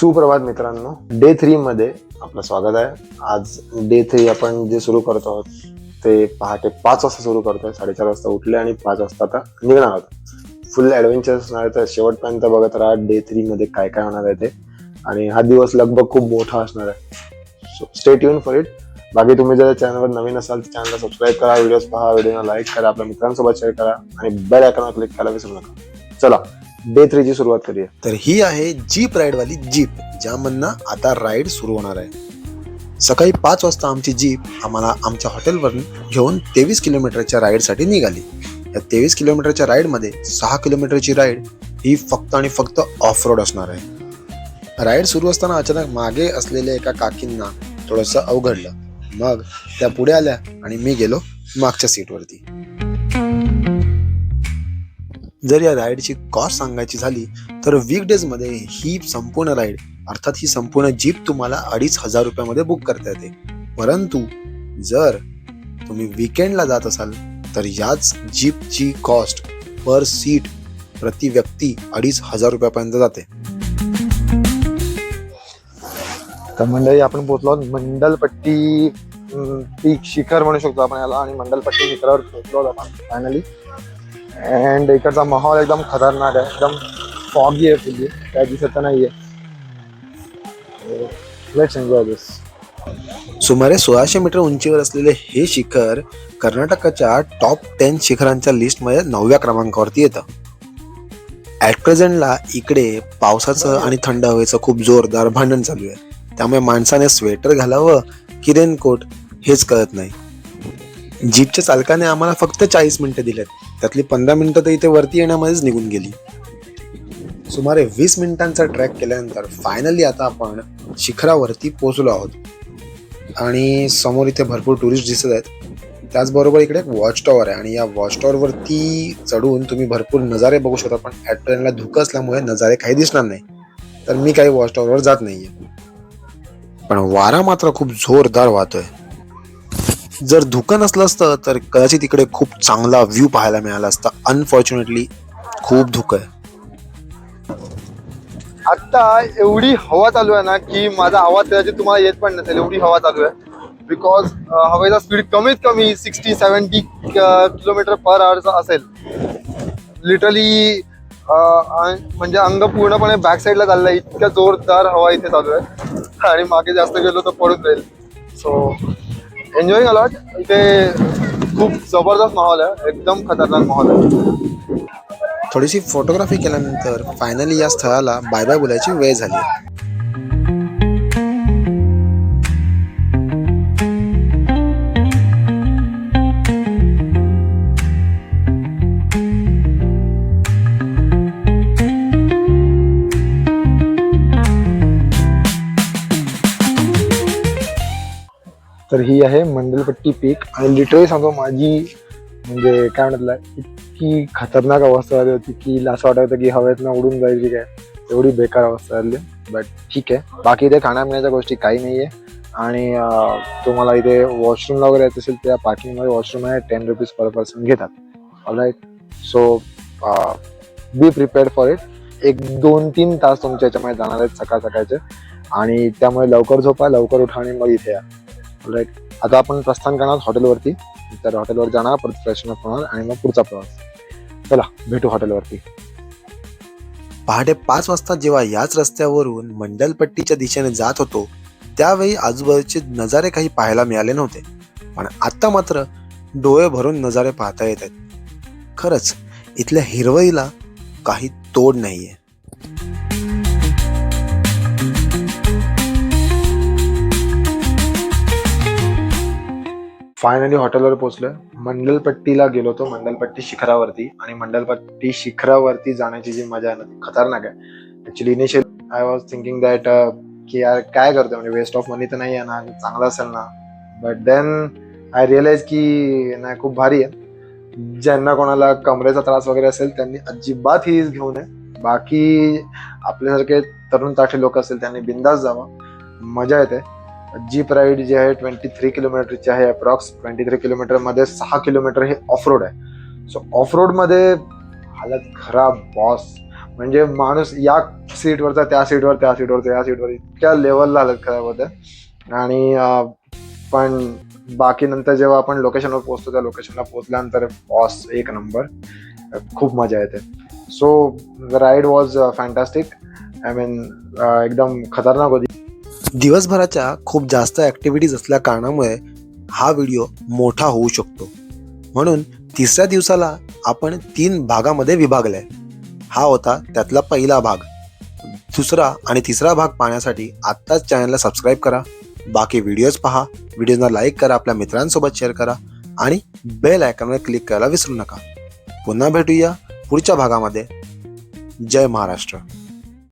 सुप्रभात मित्रांनो. Day three मध्ये आपलं स्वागत आहे. आज डे थ्री आपण जे सुरू करतो आहोत ते पहाटे पाच वाजता सुरू करतोय. साडेचार वाजता उठले आणि पाच वाजता आता निघणार आहोत. फुल ऍडव्हेंचर असणार आहे तर शेवटपर्यंत बघत राहा डे थ्री मध्ये काय काय होणार आहे ते. आणि हा दिवस लगभग खूप मोठा असणार आहे. सो स्टेट युन फॉर इट बाकी तुम्ही जर चॅनलवर नवीन असाल तर चॅनलला सबस्क्राईब करा व्हिडिओज पहा व्हिडिओला लाईक करा आपल्या मित्रांसोबत शेअर करा आणि बेल आयकॉनवर क्लिक करायला विसरू नका. चला डे थ्रीची सुरुवात करूया. तर ही आहे जीप राईडवाली जीप ज्यामधनं आता राईड सुरू होणार आहे. सकाळी पाच वाजता आमची जीप आम्हाला आमच्या हॉटेलवरून घेऊन तेवीस किलोमीटरच्या राईडसाठी निघाली. या तेवीस किलोमीटरच्या राईडमध्ये सहा किलोमीटरची राईड ही फक्त आणि फक्त ऑफ रोड असणार आहे. राईड सुरू असताना अचानक मागे असलेल्या एका काकींना थोडंसं अवघडलं. मग त्या पुढे आल्या आणि मी गेलो मागच्या सीटवरती. जर या राईडची कॉस्ट सांगायची झाली तर वीकडेजमध्ये ही संपूर्ण राईड अर्थात ही संपूर्ण जीप तुम्हाला अडीच हजार रुपयामध्ये बुक करता येते. परंतु जर तुम्ही विकेंडला जात असाल तर याच जीपची कॉस्ट पर सीट प्रति व्यक्ती अडीच हजार रुपयापर्यंत जाते. तर मंडळी आपण पोहोचलो मंडलपट्टी पीक शिखर म्हणू शकतो आपण याला आणि मंडलपट्टी शिखरावर पोहोचलो आपण फायनली अँड इकडचा माहोल एकदम खतरनाक आहे. एकदम फॉगी आहे फुली काय दिसत नाही आहे दिस सुमारे सोळाशे मीटर उंचीवर असलेले हे शिखर कर्नाटकाच्या टॉप टेन शिखरांच्या लिस्टमध्ये नवव्या क्रमांकावरती येतं. ॲट प्रेझेंटला इकडे पावसाचं आणि थंड हवेचं खूप जोरदार भांडण चालू आहे. त्यामुळे माणसाने स्वेटर घालावं की रेनकोट हेच कळत नाही. जीपच्या चालकाने आम्हाला फक्त चाळीस मिनिटं दिलेत. त्यातली पंधरा मिनिटं तर इथे वरती येण्यामध्येच निघून गेली. सुमारे वीस मिनिटांचा ट्रॅक केल्यानंतर फायनली आता आपण शिखरावरती पोचलो आहोत. आणि समोर इथे भरपूर टुरिस्ट दिसत आहेत. त्याचबरोबर इकडे एक वॉच टॉवर आहे आणि या वॉच टॉवरवरती चढून तुम्ही भरपूर नजारे बघू शकता पण ॲट ट्रेनला धुकं असल्यामुळे नजारे काही दिसणार नाही. तर मी काही वॉच टॉवरवर जात नाही आहे पण वारा मात्र खूप जोरदार वाहतोय. जर धुकं नसलं असतं तर कदाचित इकडे खूप चांगला व्ह्यू पाहायला मिळाला असता. अनफॉर्च्युनेटली खूप धुकं आहे. आत्ता एवढी हवा चालू आहे ना की माझा आवाज कदाचित तुम्हाला येत पण नसेल. एवढी हवा चालू आहे. बिकॉज हवेचा स्पीड कमीत कमी सिक्स्टी सेवन्टी किलोमीटर पर आवरचा असेल. लिटरली म्हणजे अंग पूर्णपणे बॅक साईडला आहे इतक्या जोरदार हवा इथे चालू आहे. आणि मागे जास्त गेलो तर पडून जाईल. सो एन्जॉईंग अलॉट इथे खूप जबरदस्त माहोल आहे. एकदम खतरनाक माहोल आहे. थोडीशी फोटोग्राफी केल्यानंतर फायनली या स्थळाला बाय बाय बोलायची वेळ झाली तर ही आहे मंडलपट्टी पीक. आणि लिटरली सांगतो माझी म्हणजे काय म्हणतात इतकी खतरनाक अवस्था झाली होती की असं वाटत होतं की हवेतनं उडून जाईल की काय एवढी बेकार अवस्था झाली. बट ठीक आहे. बाकी इथे खाण्यापिण्याच्या गोष्टी काही नाही आहे आणि तुम्हाला इथे वॉशरूमला वगैरे येत असेल त्या पार्किंगमध्ये वॉशरूम आहे टेन रुपीज पर पर्सन घेतात. Alright so be prepared for it एक दोन तीन तास तुमच्या याच्यामध्ये जाणार आहेत सकाळ सकाळचे आणि त्यामुळे लवकर झोपा लवकर उठा आणि मग इथे या. राईट आता आपण प्रस्थान करणार हॉटेलवरती. तर हॉटेलवर जाणार परत फ्रेशन अप होणार आणि मग पुढचा प्रवास. चला भेटू हॉटेलवरती. पहाटे पाच वाजता जेव्हा याच रस्त्यावरून मंडलपट्टीच्या दिशेने जात होतो त्यावेळी आजूबाजूचे नजारे काही पाहायला मिळाले नव्हते. पण आता मात्र डोळे भरून नजारे पाहता येत आहेत. खरंच इथल्या हिरवळीला काही तोड नाहीये. फायनली हॉटेलवर पोहोचलोय. मंडलपट्टीला गेलो होतो मंडलपट्टी शिखरावरती. आणि मंडलपट्टी शिखरावरती जाण्याची जी मजा आहे ना ती खतरनाक आहे. Actually initial I was thinking that की यार काय करतोय? म्हणजे वेस्ट ऑफ मनी तर नाही आहे ना चांगलं असेल ना. बट देन आय रिअलाइज की नाही खूप भारी आहे. ज्यांना कोणाला कमरेचा त्रास वगैरे असेल त्यांनी अजिबात ही घेऊ नये. बाकी आपल्यासारखे तरुण ताठे लोक असेल त्यांनी बिंदास जावं. मजा येते. जीप राईड जी आहे ट्वेंटी थ्री किलोमीटरची आहे अप्रॉक्स ट्वेंटी थ्री किलोमीटरमध्ये सहा किलोमीटर हे ऑफ रोड आहे. सो ऑफ रोडमध्ये हालत खराब बॉस म्हणजे माणूस या सीटवरचा त्या सीटवर त्या सीटवरचा या सीटवर इतक्या लेवलला हालत खराब होतं. आणि पण बाकी नंतर जेव्हा आपण लोकेशनवर पोहोचतो त्या लोकेशनला पोहोचल्यानंतर बॉस एक नंबर खूप मजा येते. So the ride was fantastic I mean एकदम खतरनाक होती. दिवसभराच्या खूप जास्त ॲक्टिव्हिटीज असल्या कारणामुळे हा व्हिडिओ मोठा होऊ शकतो. म्हणून तिसऱ्या दिवसाला आपण तीन भागामध्ये विभागलाय. हा होता त्यातला पहिला भाग. दुसरा आणि तिसरा भाग पाहण्यासाठी आत्ताच चॅनलला सबस्क्राईब करा. बाकी व्हिडिओज पहा. व्हिडिओजना लाईक करा आपल्या मित्रांसोबत शेअर करा आणि बेल आयकॉनवर क्लिक करायला विसरू नका. पुन्हा भेटूया पुढच्या भागामध्ये. जय महाराष्ट्र.